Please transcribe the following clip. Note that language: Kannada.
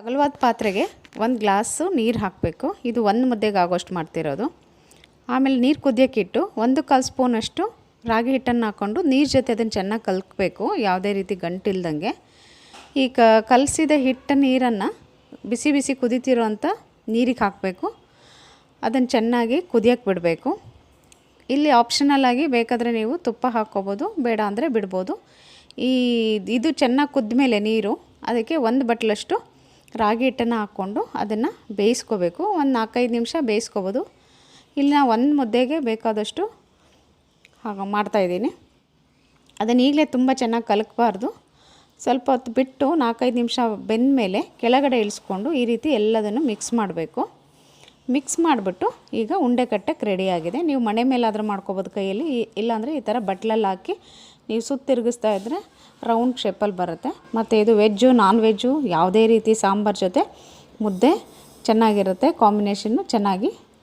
ಅಗಲವಾದ ಪಾತ್ರೆಗೆ ಒಂದು ಗ್ಲಾಸು ನೀರು ಹಾಕಬೇಕು. ಇದು ಒಂದು ಮುದ್ದೆಗೆ ಆಗೋಷ್ಟು ಮಾಡ್ತಿರೋದು. ಆಮೇಲೆ ನೀರು ಕುದಿಯೋಕ್ಕಿಟ್ಟು ಒಂದು ಕಾಲು ಸ್ಪೂನಷ್ಟು ರಾಗಿ ಹಿಟ್ಟನ್ನು ಹಾಕ್ಕೊಂಡು ನೀರು ಜೊತೆ ಅದನ್ನು ಚೆನ್ನಾಗಿ ಕಲ್ಕಬೇಕು. ಯಾವುದೇ ರೀತಿ ಗಂಟಿಲ್ದಂಗೆ. ಈ ಕ ಕಲಸಿದ ಹಿಟ್ಟ ನೀರನ್ನು ಬಿಸಿ ಬಿಸಿ ಕುದಿತಿರೋ ಅಂಥ ನೀರಿಗೆ ಹಾಕಬೇಕು. ಅದನ್ನು ಚೆನ್ನಾಗಿ ಕುದಿಯೋಕ್ಕೆ ಬಿಡಬೇಕು. ಇಲ್ಲಿ ಆಪ್ಷನಲ್ ಆಗಿ ಬೇಕಾದರೆ ನೀವು ತುಪ್ಪ ಹಾಕ್ಕೋಬೋದು, ಬೇಡ ಅಂದರೆ ಬಿಡ್ಬೋದು. ಈ ಇದು ಚೆನ್ನಾಗಿ ಕುದ್ದ ಮೇಲೆ ನೀರು, ಅದಕ್ಕೆ ಒಂದು ಬಟ್ಲಷ್ಟು ರಾಗಿ ಹಿಟ್ಟನ್ನು ಹಾಕ್ಕೊಂಡು ಅದನ್ನು ಬೇಯಿಸ್ಕೋಬೇಕು. ಒಂದು ನಾಲ್ಕೈದು ನಿಮಿಷ ಬೇಯಿಸ್ಕೋಬೋದು. ಇಲ್ಲಿ ನಾವು ಒಂದು ಮುದ್ದೆಗೆ ಬೇಕಾದಷ್ಟು ಹಾಗೆ ಮಾಡ್ತಾಯಿದ್ದೀನಿ ಅದನ್ನು ಈಗಲೇ ತುಂಬ ಚೆನ್ನಾಗಿ ಕಲಕಬಾರ್ದು. ಸ್ವಲ್ಪ ಹೊತ್ತು ಬಿಟ್ಟು ನಾಲ್ಕೈದು ನಿಮಿಷ ಬೆಂದ ಮೇಲೆ ಕೆಳಗಡೆ ಇಳಿಸ್ಕೊಂಡು ಈ ರೀತಿ ಎಲ್ಲದನ್ನು ಮಿಕ್ಸ್ ಮಾಡಬೇಕು. ಮಿಕ್ಸ್ ಮಾಡಿಬಿಟ್ಟು ಈಗ ಉಂಡೆ ಕಟ್ಟಕ್ಕೆ ರೆಡಿಯಾಗಿದೆ ನೀವು ಮನೆ ಮೇಲಾದರೂ ಮಾಡ್ಕೋಬೋದು ಕೈಯಲ್ಲಿ ಇಲ್ಲಾಂದರೆ ಈ ಥರ ಬಟ್ಲಲ್ಲಿ ಹಾಕಿ ನೀವು ಸುತ್ತ ತಿರುಗಿಸ್ತಾ ಇದ್ದರೆ ರೌಂಡ್ ಶೇಪಲ್ಲಿ ಬರುತ್ತೆ. ಮತ್ತು ಇದು ವೆಜ್ಜು ನಾನ್ ವೆಜ್ಜು ಯಾವುದೇ ರೀತಿ ಸಾಂಬಾರು ಜೊತೆ ಮುದ್ದೆ ಚೆನ್ನಾಗಿರುತ್ತೆ ಕಾಂಬಿನೇಷನ್ನು ಚೆನ್ನಾಗಿ